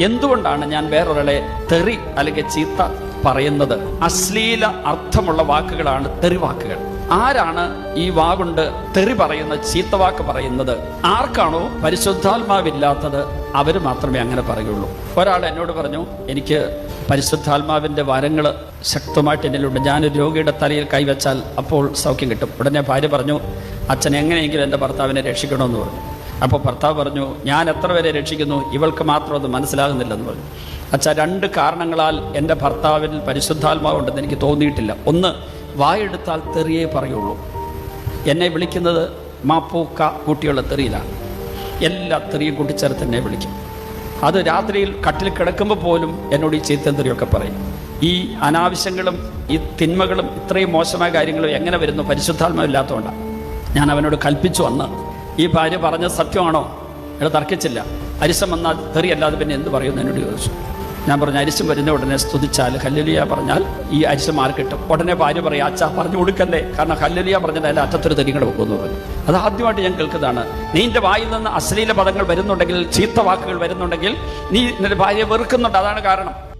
എന്തുകൊണ്ടാണ് ഞാൻ വേറൊരാളെ തെറി അല്ലെങ്കിൽ ചീത്ത പറയുന്നത്? അശ്ലീല അർത്ഥമുള്ള വാക്കുകളാണ് തെറി വാക്കുകൾ. ആരാണ് ഈ വാഗുണ്ട് തെറി പറയുന്ന ചീത്ത വാക്ക് പറയുന്നത്? ആർക്കാണോ പരിശുദ്ധാത്മാവില്ലാത്തത്? അവർ മാത്രമേ അങ്ങനെ പറയുള്ളൂ. ഒരാൾ എന്നോട് പറഞ്ഞു എനിക്ക് പരിശുദ്ധാത്മാവിന്റെ വരങ്ങൾ ശക്തമായിട്ട് എന്നിലുണ്ട്. ഞാനൊരു രോഗിയുടെ തലയിൽ കൈവച്ചാൽ അപ്പോൾ സൗഖ്യം കിട്ടും. ഉടനെ ഭാര്യ പറഞ്ഞു അച്ഛൻ എങ്ങനെയെങ്കിലും എന്റെ ഭർത്താവിനെ രക്ഷിക്കണമെന്ന് പറഞ്ഞു. അപ്പോൾ ഭർത്താവ് പറഞ്ഞു ഞാൻ എത്ര വരെ രക്ഷിക്കുന്നു? ഇവൾക്ക് മാത്രം അത് മനസ്സിലാകുന്നില്ലെന്ന് പറഞ്ഞു. അച്ഛാ രണ്ട് കാരണങ്ങളാൽ എന്റെ ഭർത്താവിൽ പരിശുദ്ധാത്മാവുണ്ടെന്ന് എനിക്ക് തോന്നിയിട്ടില്ല. ഒന്ന് വായെടുത്താൽ തെറിയേ പറയുള്ളൂ. എന്നെ വിളിക്കുന്നത് മാപ്പൂക്ക കുട്ടിയുള്ള തെറിയിലാണ്. എല്ലാ തെറിയും കൂട്ടിച്ചേർത്ത് എന്നെ വിളിക്കും. അത് രാത്രിയിൽ കട്ടിൽ കിടക്കുമ്പോൾ പോലും എന്നോട് ഈ ചീത്തന്തരിയൊക്കെ പറയും. ഈ അനാവശ്യങ്ങളും ഈ തിന്മകളും ഇത്രയും മോശമായ കാര്യങ്ങളും എങ്ങനെ വരുന്നു? പരിശുദ്ധാത്മാവില്ലാത്തതുകൊണ്ടാണ് ഞാൻ അവനോട് കൽപ്പിച്ചു വന്ന് ഈ ഭാര്യ പറഞ്ഞ സത്യമാണോ? എന്നെ തർക്കിച്ചില്ല. അരിശം വന്നാൽ തെറിയല്ലാതെ പിന്നെ എന്ത് പറയുമെന്ന് എന്നോട് ചോദിച്ചു. ഞാൻ പറഞ്ഞു അരിശം വരുന്ന ഉടനെ സ്തുതിച്ചാൽ ഹല്ലലിയ പറഞ്ഞാൽ ഈ അരിശം മാറി കിട്ടും? ഉടനെ ഭാര്യ പറയാ അച്ഛാ പറഞ്ഞു കൊടുക്കല്ലേ കാരണം ഹല്ലലിയ പറഞ്ഞാൽ അതിന്റെ അറ്റത്തൊരു തെരിങ്ങടെ വെക്കുമെന്ന് പറഞ്ഞു. അത് ആദ്യമായിട്ട് ഞാൻ കേൾക്കുന്നതാണ്. നീ എന്റെ വായിൽ നിന്ന് അശ്ലീല പദങ്ങൾ വരുന്നുണ്ടെങ്കിൽ ചീത്ത വാക്കുകൾ വരുന്നുണ്ടെങ്കിൽ നീ നിന്റെ ഭാര്യയെ വെറുക്കുന്നുണ്ട്. അതാണ് കാരണം.